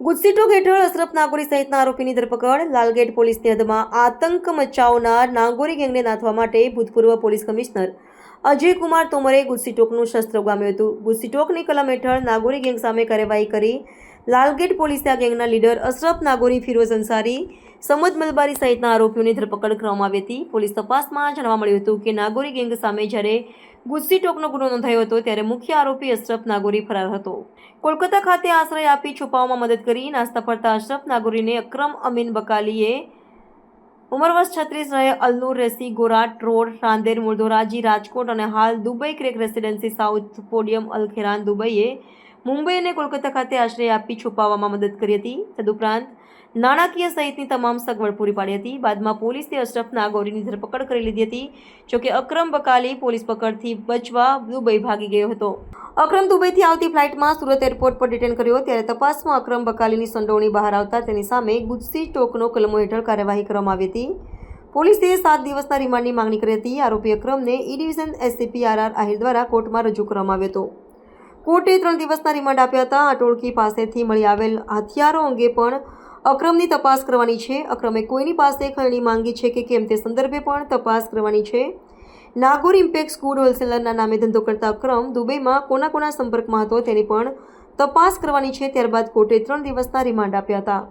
ગુજસીટોક હેઠળ અશરફ નાગોરી સહિતના આરોપીની ધરપકડ. લાલગેટ પોલીસની હદમાં આતંક મચાવનાર નાગોરી ગેંગને નાથવા માટે ભૂતપૂર્વ પોલીસ કમિશનર અજય કુમાર તોમરે ગુજસીટોકનું શસ્ત્ર ઉગામ્યું હતું. ગુજસીટોકની કલમ હેઠળ નાગોરી ગેંગ સામે કાર્યવાહી કરી લાલગેટ પોલીસના ગેંગના લીડર અશરફ નાગોરી ફિરોઝ અંસારી, સમદ મલબારી સહિતના આરોપીઓની ધરપકડ કરવામાં આવી હતી. પોલીસ તપાસમાં જાણવા મળ્યું હતું કે નાગોરી ગેંગ સામે જ્યારે ગુસ્સી ટોકનો ગુનો નોંધાયો હતો, ત્યારે મુખ્ય આરોપી અશરફ નાગોરી ફરાર હતો. કોલકાતા ખાતે આશ્રય આપી છુપાવવામાં મદદ કરી. નાસ્તા ફરતા અશરફ નાગોરીને અક્રમ અમીન બકાલીએ ઉંમર વર્ષ છત્રીસ રહે અલનૂર રેસી ગોરાટ રોડ, રાંદેર મુળધોરાજી રાજકોટ અને હાલ Dubai Creek residency south podium અલખેરાન દુબઈએ મુંબઈ અને કોલકાતા ખાતે આશ્રય આપી છુપાવવામાં મદદ કરી હતી. તદુપરાંત નાણાકીય સહિતની તમામ સગવડ પૂરી પાડી હતી. બાદમાં પોલીસે અશરફ ગૌરીની ધરપકડ કરી લીધી હતી જોકે અક્રમ બકાલી પોલીસ પકડથી બચવા દુબઈ ભાગી ગયો હતો. અક્રમ દુબઈથી આવતી ફ્લાઇટમાં સુરત એરપોર્ટ પર ડિટેન કર્યો, ત્યારે તપાસમાં અક્રમ બકાલીની સંડોવણી બહાર આવતા તેની સામે ગુજસી ટોકનો કલમો હેઠળ કાર્યવાહી કરવામાં આવી હતી. પોલીસે સાત દિવસના રિમાન્ડની માંગણી કરી હતી. આરોપી અક્રમને E division SCP R Ahir દ્વારા કોર્ટમાં રજૂ કરવામાં આવ્યો હતો. કોર્ટે ત્રણ દિવસના રિમાન્ડ આપ્યા હતા. આ ટોળકી પાસેથી મળી આવેલ હથિયારો અંગે પણ અક્રમની તપાસ કરવાની છે. અક્રમે કોઈની પાસે ખરણી માંગી છે કે કેમ તે સંદર્ભે પણ તપાસ કરવાની છે. નાગોર ઇમ્પેક્સ ગુડ હોલસેલરના નામે ધંધો કરતા અક્રમ દુબઈમાં કોના કોના સંપર્કમાં હતો તેની પણ તપાસ કરવાની છે. ત્યારબાદ કોર્ટે ત્રણ દિવસના રિમાન્ડ આપ્યા હતા.